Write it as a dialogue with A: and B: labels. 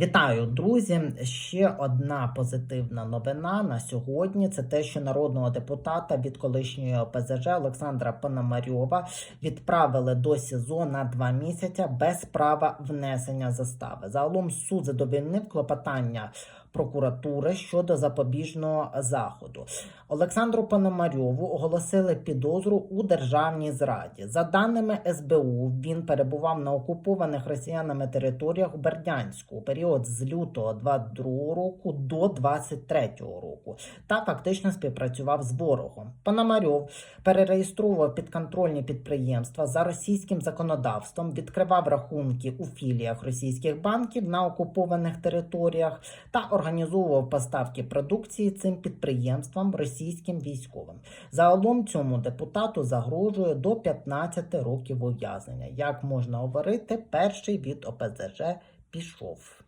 A: Вітаю, друзі! Ще одна позитивна новина на сьогодні. Це те, що народного депутата від колишньої ОПЗЖ Олександра Пономарьова відправили до СІЗО на два місяці без права внесення застави. Загалом суд задовільнив клопотання прокуратури щодо запобіжного заходу. Олександру Пономарьову оголосили підозру у державній зраді. За даними СБУ, він перебував на окупованих росіянами територіях у Бердянську у період з лютого 22 року до 23 року та фактично співпрацював з ворогом. Пономарьов перереєстрував підконтрольні підприємства за російським законодавством, відкривав рахунки у філіях російських банків на окупованих територіях та організовував поставки продукції цим підприємствам російським військовим. Загалом цьому депутату загрожує до 15 років ув'язнення. Як можна говорити, перший від ОПЗЖ пішов.